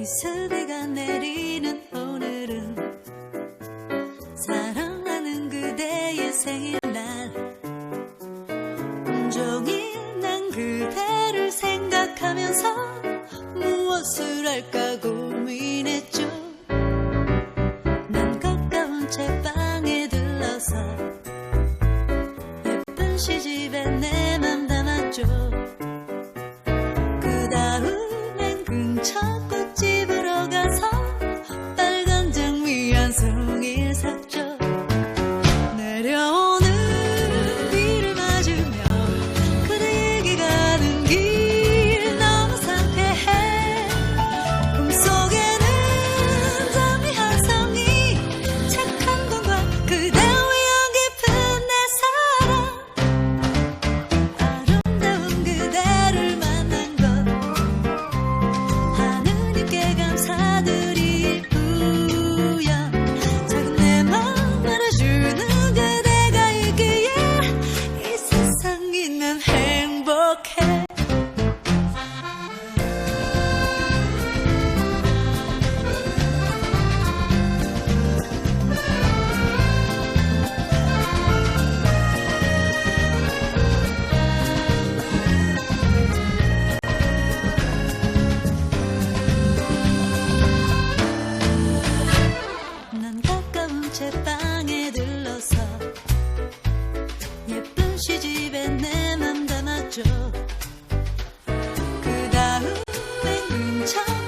이슬비가 내리는 오늘은 사랑하는 그대의 생일날 온종일 난 그대를 생각하면서 무엇을 할까 고민했죠. 난 가까운 제 방에 들러서 예쁜 시집에 내 맘 담았죠. 그 다음엔 근처 채 방에 들러서 예쁜 시집에 내 맘 담아줘 그 다음에는 참